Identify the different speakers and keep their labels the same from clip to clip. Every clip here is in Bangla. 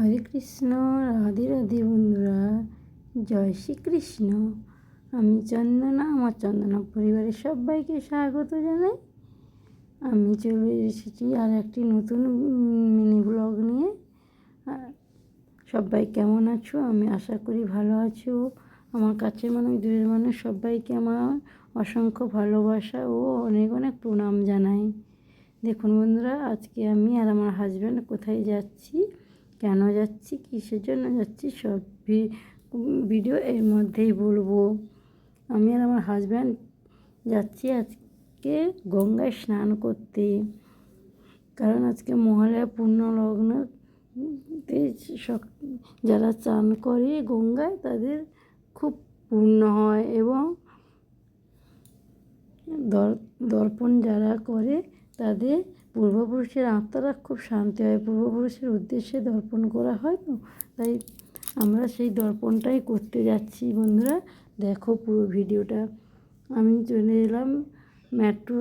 Speaker 1: হরে কৃষ্ণ, রাধে রাধে বন্ধুরা। জয় শ্রীকৃষ্ণ। আমি চন্দনা, আমার চন্দনা পরিবারের সবাইকে স্বাগত জানাই। আমি চলে এসেছি আর একটি নতুন মিনি ব্লগ নিয়ে। সবাই কেমন আছো? আমি আশা করি ভালো আছো। আমার কাছে মানুষ, দূরের মানুষ সবাইকে আমার অসংখ্য ভালোবাসা ও অনেক অনেক প্রণাম জানাই। দেখুন বন্ধুরা, আজকে আমি আর আমার হাজব্যান্ড কোথায় যাচ্ছি? কেন যাচ্ছি, কিসের জন্য যাচ্ছি, সব ভিডিও এর মধ্যেই বলব। আমি আর আমার হাজব্যান্ড যাচ্ছি আজকে গঙ্গায় স্নান করতে। কারণ আজকে মহালয়া পূর্ণ লগ্নতে যারা চান করে গঙ্গায় তাদের খুব পূর্ণ হয় এবং দর্পণ যারা করে তাদের পূর্বপুরুষের আত্মারা খুব শান্তি হয়। পূর্বপুরুষের উদ্দেশ্যে দর্পণ করা হয় তো। তাই আমরা সেই দর্পণটাই করতে যাচ্ছি বন্ধুরা। দেখো পুরো ভিডিওটা। আমি চলে এলাম মেট্রো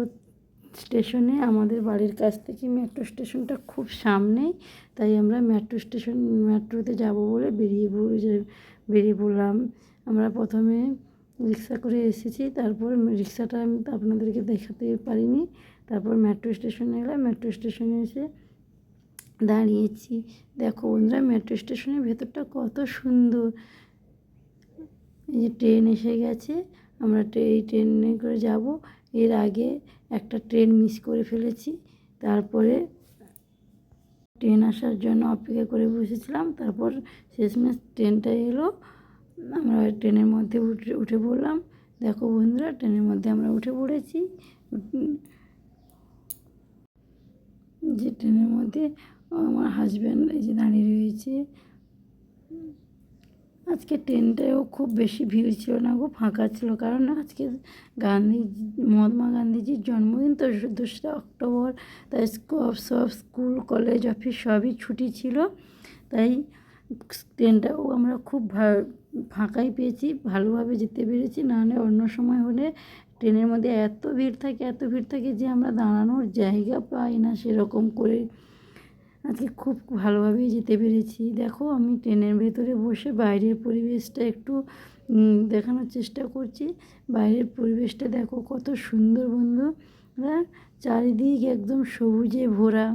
Speaker 1: স্টেশনে আমাদের বাড়ির কাছ থেকে মেট্রো স্টেশনটা খুব সামনেই তাই আমরা মেট্রো স্টেশন মেট্রোতে যাব বলে বেরিয়ে বেরিয়ে পড়লাম। আমরা প্রথমে রিক্সা করে এসেছি। তারপর রিক্সাটা আমি আপনাদেরকে দেখাতে পারিনি। তারপর মেট্রো স্টেশনে এলাম মেট্রো স্টেশনে এসে দাঁড়িয়েছি। দেখো বন্ধুরা, মেট্রো স্টেশনের ভেতরটা কত সুন্দর। এই যে ট্রেন এসে গেছে। আমরা এই ট্রেনে করে যাব। এর আগে একটা ট্রেন মিস করে ফেলেছি। তারপরে ট্রেন আসার জন্য অপেক্ষা করে বসেছিলাম। তারপর শেষমেশ ট্রেনটা এলো। আমরা ট্রেনের মধ্যে উঠে উঠে পড়লাম। দেখো বন্ধুরা, ট্রেনের মধ্যে আমরা উঠে পড়েছি। যে ট্রেনের মধ্যে আমার হাজব্যান্ড এই যে দাঁড়িয়ে রয়েছে। আজকে ট্রেনটাও খুব বেশি ভিড় ছিল না গো, ফাঁকা ছিল। কারণ আজকে গান্ধী, মহাত্মা গান্ধীজির জন্মদিন, তো দোসরা অক্টোবর, তাই সব স্কুল, কলেজ, অফিস সবই ছুটি ছিল। তাই ট্রেনটাও আমরা খুব ফাঁকাই পেয়েছি, ভালোভাবে যেতে পেরেছি, নাহলে অন্য সময় হলে ট্রেনের মধ্যে এত ভিড় থাকে, এত ভিড় থাকে যে আমরা দাঁড়ানোর জায়গা পাই না সেরকম করে। আজকে খুব ভালোভাবেই যেতে পেরেছি। দেখো আমি ট্রেনের ভেতরে বসে বাইরের পরিবেশটা একটু দেখানোর চেষ্টা করছি। বাইরের পরিবেশটা দেখো কত সুন্দর বন্ধুরা চারিদিক একদম সবুজে ভরা।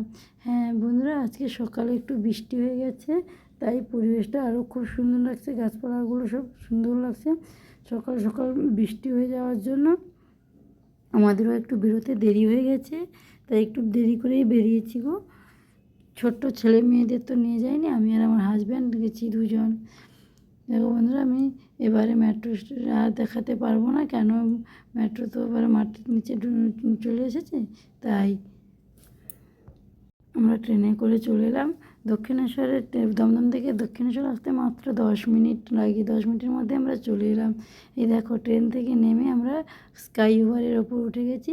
Speaker 1: হ্যাঁ বন্ধুরা, আজকে সকালে একটু বৃষ্টি হয়ে গেছে। তাই পরিবেশটা আরও খুব সুন্দর লাগছে, গাছপালাগুলো সব সুন্দর লাগছে। সকাল সকাল বৃষ্টি হয়ে যাওয়ার জন্য আমাদেরও একটু বেরোতে দেরি হয়ে গেছে, তাই একটু দেরি করেই বেরিয়েছি গো। ছোট্ট ছেলে মেয়েদের তো নিয়ে যাইনি, আমি আর আমার হাজব্যান্ড গেছি দুজন। দেখো বন্ধুরা, আমি এবারে মেট্রো আর দেখাতে পারব না, কেন মেট্রো তো এবারে মাটির নিচে চলে এসেছে, তাই আমরা ট্রেনে করে চলে এলাম। দক্ষিণেশ্বরের দমদম থেকে দক্ষিণেশ্বর আসতে মাত্র দশ মিনিট লাগে। দশ মিনিটের মধ্যে আমরা চলে এলাম। এই দেখো, ট্রেন থেকে নেমে আমরা স্কাই ওভারের ওপর উঠে গেছি।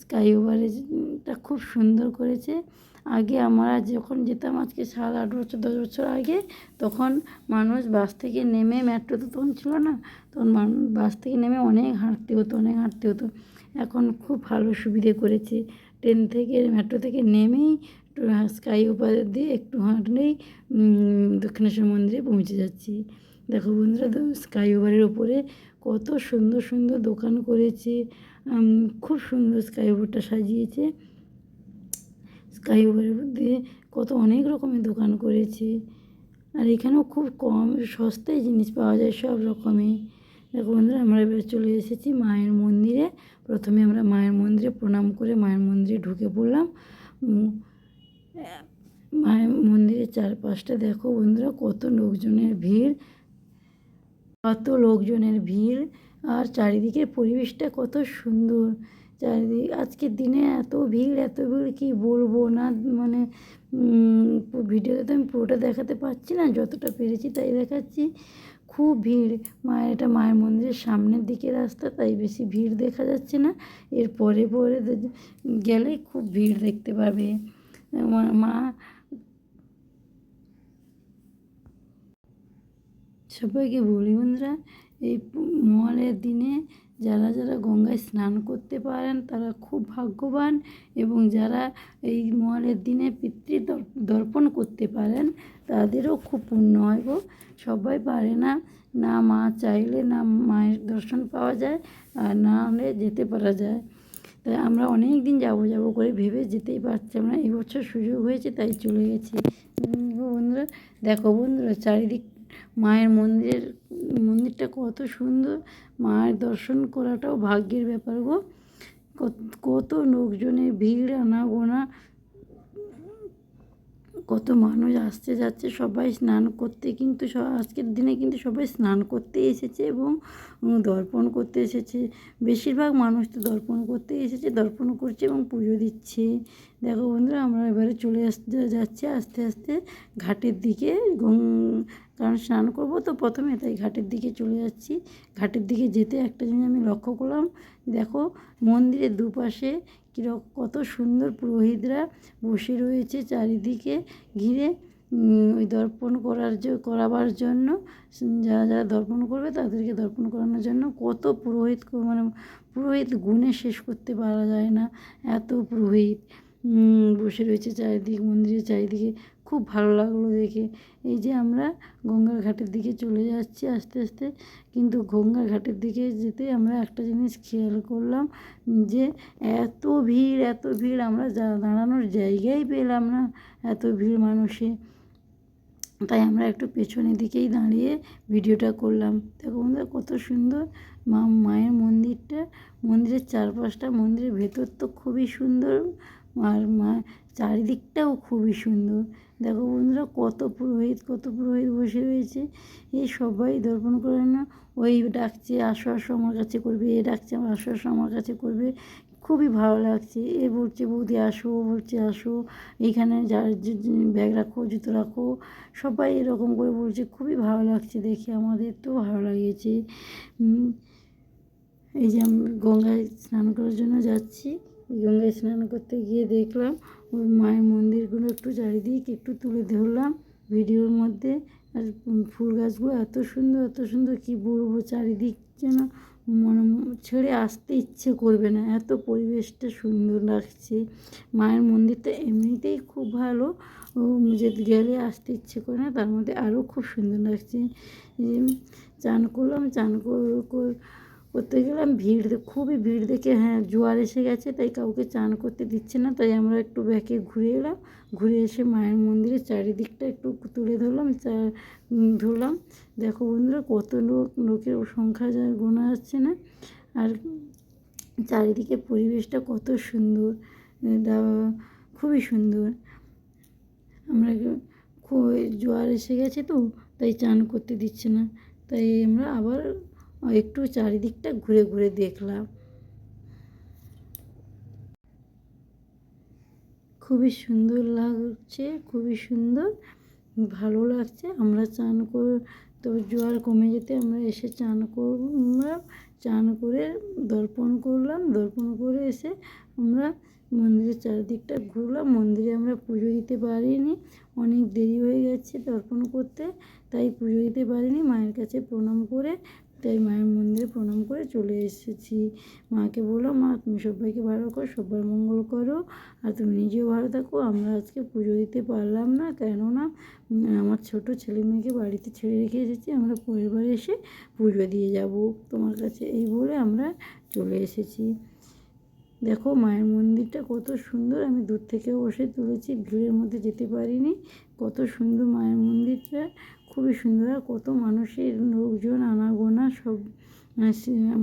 Speaker 1: স্কাই ওভারেটা খুব সুন্দর করেছে। আগে আমরা যখন যেতাম আজকে সাত, আট বছর, দশ বছর আগে, তখন মানুষ বাস থেকে নেমে মেট্রো তো, তখন ছিল না, তখন মানুষ বাস থেকে নেমে অনেক হাঁটতে হতো, অনেক হাঁটতে হতো। এখন খুব ভালো সুবিধে করেছে। ট্রেন থেকে মেট্রো থেকে নেমেই স্কাই ওভার দিয়ে একটু হাঁটলেই দক্ষিণেশ্বর মন্দিরে পৌঁছে যাচ্ছি। দেখো বন্ধুরা স্কাই ওভারের ওপরে কত সুন্দর সুন্দর দোকান করেছে খুব সুন্দর স্কাই ওভারটা সাজিয়েছে। স্কাই ওভারের দিয়ে কত অনেক রকমের দোকান করেছে। আর এখানেও খুব কম সস্তায় জিনিস পাওয়া যায় সব রকমের দেখো বন্ধুরা আমরা এবার চলে এসেছি মায়ের মন্দিরে। প্রথমে আমরা মায়ের মন্দিরে প্রণাম করে মায়ের মন্দিরে ঢুকে পড়লাম। মায়ের মন্দিরের চারপাশটা দেখো বন্ধুরা, কত লোকজনের ভিড়, কত লোকজনের ভিড়, আর চারিদিকের পরিবেশটা কত সুন্দর। চারিদিকে, আজকের দিনে এত ভিড় এত ভিড় কি বলব না মানে ভিডিওতে তো আমি পুরোটা দেখাতে পারছি না, যতটা পেরেছি তাই দেখাচ্ছি। খুব ভিড়, মায়ের, এটা মায়ের মন্দিরের সামনের দিকে রাস্তা, তাই বেশি ভিড় দেখা যাচ্ছে না। এর পরে পরে গেলে খুব ভিড় দেখতে পাবে। মা সবাইকে বলি বন্ধুরা, এই মহালয়ের দিনে যারা যারা গঙ্গায় স্নান করতে পারেন, তারা খুব ভাগ্যবান এবং যারা এই মহালয়ের দিনে পিতৃ দর- দর্পণ করতে পারেন, তাদেরও খুব পুণ্য হয় গো। সবাই পারে না না মা চাইলে না মায়ের দর্শন পাওয়া যায়, আর না হলে যেতে পারা যায়। তাই আমরা অনেক দিন যাব যাব করে ভেবে যেতেই পারছিলাম না এই বছর সুযোগ হয়েছে, তাই চলে গেছি। বন্ধুরা, দেখো বন্ধুরা, চারিদিক মায়ের মন্দিরের, মন্দিরটা কত সুন্দর। মায়ের দর্শন করাটাও ভাগ্যের ব্যাপার গো। কত- কত লোকজনের ভিড়, আনাগোনা। কত মানুষ আসছে, যাচ্ছে, সবাই স্নান করতে কিন্তু আজকের দিনে কিন্তু সবাই স্নান করতে এসেছে এবং দর্পণ করতে এসেছে। বেশিরভাগ মানুষ তো দর্পণ করতে এসেছে, দর্পণ করছে এবং পুজো দিচ্ছে। দেখো বন্ধুরা, আমরা এবারে চলে আসতে যাচ্ছি আস্তে আস্তে ঘাটের দিকে। কারণ স্নান করব তো প্রথমে, তাই ঘাটের দিকে চলে যাচ্ছি। ঘাটের দিকে যেতে একটা জিনিস আমি লক্ষ্য করলাম। দেখো মন্দিরের দুপাশে কীরকম কত সুন্দর পুরোহিতরা বসে রয়েছে চারিদিকে ঘিরে ওই দর্পণ করার করাবার জন্য। যারা যারা দর্পণ করবে তাদেরকে দর্পণ করানোর জন্য কত পুরোহিত মানে পুরোহিত গুণে শেষ করতে পারা যায় না। এত পুরোহিত বসে রয়েছে চারিদিক, মন্দিরের চারিদিকে খুব ভালো লাগল দেখে। এই যে আমরা গঙ্গার ঘাটের দিকে চলে যাচ্ছি আস্তে আস্তে। কিন্তু গঙ্গার ঘাটের দিকে যেতে আমরা একটা জিনিস খেয়াল করলাম যে এত ভিড় এত ভিড়, আমরা দাঁড়ানোর জায়গাই পেলাম না এত ভিড় মানুষে। তাই আমরা একটু পেছনের দিকেই দাঁড়িয়ে ভিডিওটা করলাম। দেখো বন্ধুরা কত সুন্দর মা মায়ের মন্দিরটা। মন্দিরের চারপাশটা, মন্দিরের ভেতর তো খুবই সুন্দর। আর মা, চারিদিকটাও খুবই সুন্দর। দেখো বন্ধুরা, কত পুরোহিত কত পুরোহিত বসে রয়েছে। এই সবাই দর্পণ করে না ওই ডাকছে, আসো আসো, আমার কাছে করবে। এ ডাকছে আমার আসো আসো, আমার কাছে করবে। খুবই ভালো লাগছে। এ বলছে, বৌদি, আসো। বলছে, আসো। এইখানে যার ব্যাগ রাখো, জুতো রাখো। সবাই এরকম করে বলছে। খুবই ভালো লাগছে দেখে। আমাদের তো ভালো লাগিয়েছে এই যে আমি গঙ্গায় স্নান করার জন্য যাচ্ছি। গঙ্গায় স্নান করতে গিয়ে দেখলাম ওই মায়ের মন্দিরগুলো একটু চারিদিক একটু তুলে ধরলাম ভিডিওর মধ্যে। আর ফুল গাছগুলো এত সুন্দর এত সুন্দর কি বলব চারিদিক যেন মনে ছেড়ে আসতে ইচ্ছে করবে না। এত পরিবেশটা সুন্দর লাগছে। মায়ের মন্দিরটা এমনিতেই খুব ভালো। যে গেলে আসতে ইচ্ছে করে না, তার মধ্যে আরও খুব সুন্দর লাগছে। চান করলাম, চান কর- করতে গেলাম, ভিড় খুবই ভিড় দেখে হ্যাঁ জোয়ার এসে গেছে, তাই কাউকে চান করতে দিচ্ছে না, তাই আমরা একটু ব্যাকে ঘুরে এলাম। ঘুরে এসে মায়ের মন্দিরের চারিদিকটা একটু তুলে ধরলাম, চা ধরলাম। দেখো বন্ধুরা, কত লোক, লোকের সংখ্যা যা গোনা যাচ্ছে না। আর চারিদিকে পরিবেশটা কত সুন্দর খুবই সুন্দর। আমরা খুব, জোয়ার এসে গেছে তো, তাই চান করতে দিচ্ছে না। তাই আমরা আবার একটু চারিদিকটা ঘুরে ঘুরে দেখলাম। খুবই সুন্দর লাগছে, খুবই সুন্দর, ভালো লাগছে। আমরা চান করে, তো জোয়ার কমে যেতে আমরা এসে চান করব আমরা চান করে দর্পণ করলাম, দর্পণ করে এসে আমরা মন্দিরের চারিদিকটা ঘুরলাম। মন্দিরে আমরা পুজো দিতে পারিনি, অনেক দেরি হয়ে গেছে দর্পণ করতে, তাই পুজো দিতে পারিনি। মায়ের কাছে প্রণাম করে তাই মায়ের মন্দিরে প্রণাম করে চলে এসেছি। মাকে বললাম মা, তুমি সবাইকে ভালো করো সবার মঙ্গল করো। আর তুমি নিজেও ভালো থাকো। আমরা আজকে পুজো দিতে পারলাম না। কেননা আমার ছোট ছেলে মেয়েকে বাড়িতে ছেড়ে রেখে এসেছি। আমরা পরিবারে এসে পুজো দিয়ে যাব। তোমার কাছে এই বলে আমরা চলে এসেছি। দেখো, মায়ের মন্দিরটা কত সুন্দর। আমি দূর থেকে বসে তুলেছি। ভিড়ের মধ্যে যেতে পারিনি। কত সুন্দর মায়ের মন্দিরটা। খুবই সুন্দর। আর কত মানুষের লোকজন, আনাগোনা সব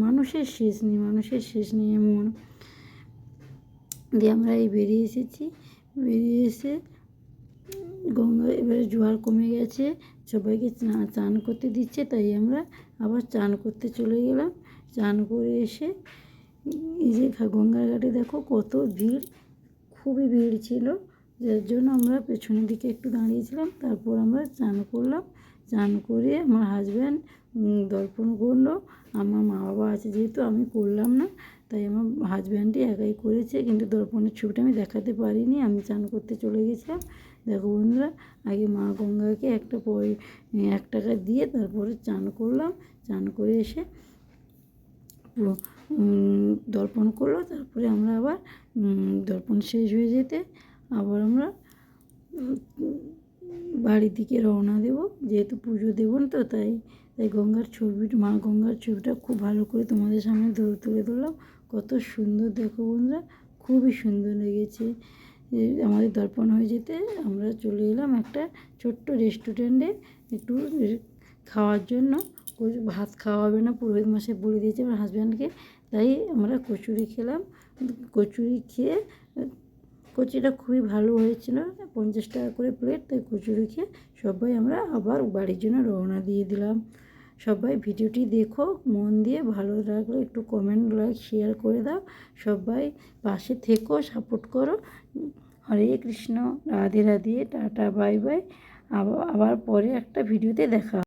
Speaker 1: মানুষের শেষ নেই, মানুষের শেষ নেই এমন। দিয়ে আমরা এই বেরিয়ে এসেছি। বেরিয়ে এসে গঙ্গা এবারে জোয়ার কমে গেছে, সবাইকে চান করতে দিচ্ছে, তাই আমরা আবার চান করতে চলে গেলাম। চান করে এসে এই যে গঙ্গার ঘাটে দেখো কত ভিড়, খুবই ভিড় ছিল। যার জন্য আমরা পেছনের দিকে একটু দাঁড়িয়েছিলাম, তারপর আমরা চান করলাম। চান করে আমার হাজব্যান্ড দর্পণ করল। আমার মা বাবা আছে যেহেতু, আমি করলাম না। তাই আমার হাজব্যান্ডই একাই করেছে, কিন্তু দর্পণের ছবিটা আমি দেখাতে পারিনি। আমি চান করতে চলে গেছিলাম। দেখো বন্ধুরা, আগে মা গঙ্গাকে একটা পয়, এক টাকা দিয়ে তারপরে চান করলাম। চান করে এসে দর্পণ করল। তারপরে আমরা আবার দর্পণ শেষ হয়ে যেতে আবার আমরা বাড়ির দিকে রওনা দেব। যেহেতু পুজো দেবো তো, তাই তাই গঙ্গার ছবি, মা গঙ্গার ছবিটা খুব ভালো করে তোমাদের সামনে ধরে তুলে ধরলাম। কত সুন্দর, দেখো বন্ধুরা, খুবই সুন্দর লেগেছে। আমাদের দর্পণ হয়ে যেতে আমরা চলে এলাম একটা ছোট্ট রেস্টুরেন্টে একটু খাওয়ার জন্য। ভাত খাওয়া হবে না, পুরোহিত মাসে বলে দিয়েছে আমার হাজব্যান্ডকে তাই আমরা কচুরি খেলাম। কচুরি খেয়ে কচুরিটা খুবই ভালো হয়েছিল। পঞ্চাশ টাকা করে প্লেট তাই কচুরি খেয়ে সবাই আমরা আবার বাড়ির জন্য রওনা দিয়ে দিলাম। সবাই ভিডিওটি দেখো, মন দিয়ে ভালো লাগলে একটু কমেন্ট লাইক শেয়ার করে দাও। সবাই পাশে থেকো সাপোর্ট করো। Hare Krishna, Radhe Radhe, tata bye bye আবার পরে একটা ভিডিওতে দেখা।